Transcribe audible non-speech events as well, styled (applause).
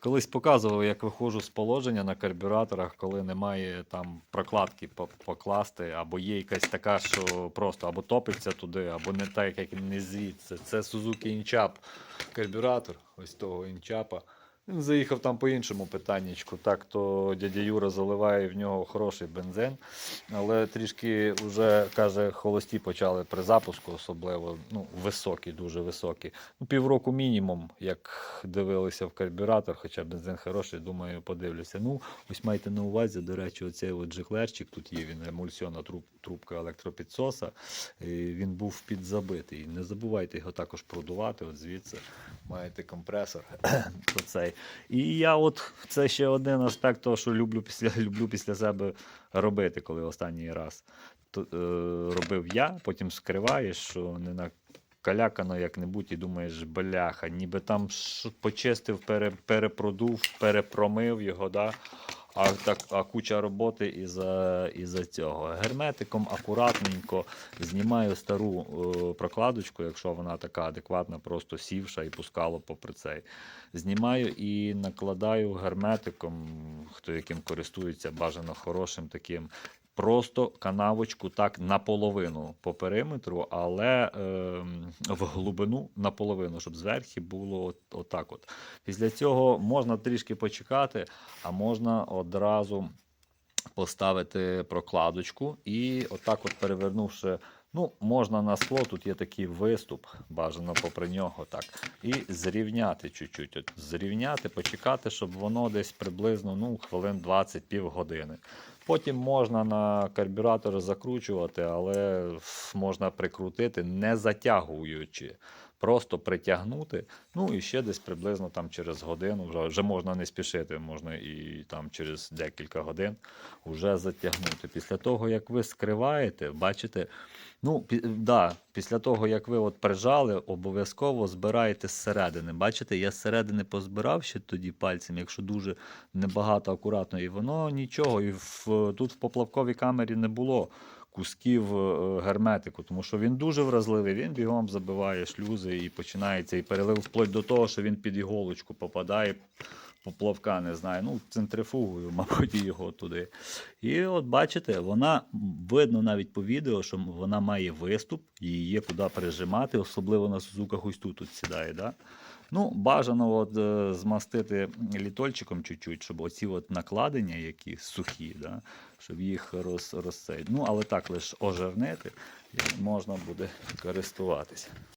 Колись показував, як виходжу з положення на карбюраторах, коли немає там прокладки покласти, або є якась така, що просто або топиться туди, або не так, як не звідси. Це Suzuki Inchap карбюратор, ось того Інчапа. Він заїхав там по іншому питаннячку. Так, то дядя Юра заливає в нього хороший бензин, але трішки вже каже, холості почали при запуску, особливо ну, високі, дуже високі. Ну, півроку мінімум, як дивилися в карбюратор, хоча бензин хороший, думаю, подивлюся. Ну, ось майте на увазі, до речі, оцей от джеклерчик, тут є він емульсіонна труб, трубка електропідсоса. І він був підзабитий. Не забувайте його також продувати. От звідси маєте компресор. (clears throat) оцей. І я от це ще один аспект того, що люблю після, (laughs) люблю після себе робити, коли останній раз то, е, робив я, потім скриваєш, що не на калякано як-небудь і думаєш, бляха, ніби там почистив, пере, перепродув, перепромив його, да? А, так, а куча роботи із-за, із-за цього. Герметиком акуратненько знімаю стару е, прокладочку, якщо вона така адекватна, просто сівша і пускало попри цей. Знімаю і накладаю герметиком, хто яким користується, бажано хорошим таким. Просто канавочку так наполовину по периметру, але е, в глибину наполовину, щоб зверху було от, отак. От. Після цього можна трішки почекати, а можна одразу поставити прокладочку і отак, от перевернувши. Ну, можна на скло, тут є такий виступ, бажано попри нього так. І зрівняти чуть-чуть. Зрівняти, почекати, щоб воно десь приблизно ну, хвилин 20 півгодини. Потім можна на карбюратор закручувати, але можна прикрутити, не затягуючи. Просто притягнути. Ну і ще десь приблизно там через годину, вже, вже можна не спішити, можна і там через декілька годин вже затягнути. Після того, як ви скриваєте, бачите, ну, пі, да, після того, як ви от прижали, обов'язково збираєте зсередини. Бачите, я зсередини позбирав ще тоді пальцем, якщо дуже небагато акуратно, і воно нічого. І в, тут в поплавковій камері не було кусків е, герметику, тому що він дуже вразливий, він бігом забиває шлюзи і починається і перелив вплоть до того, що він під іголочку попадає. Поплавка не знаю, ну центрифугою, (laughs) мабуть, його туди. І от бачите, вона видно навіть по відео, що вона має виступ, її є куди прижимати, особливо на сузуках ось тут, тут сідає. Да? Ну, бажано от, е, змастити літольчиком чуть-чуть, щоб оці от накладення, які сухі, да? щоб їх роз, розсейд. Ну, але так лише ожирнити можна буде користуватися.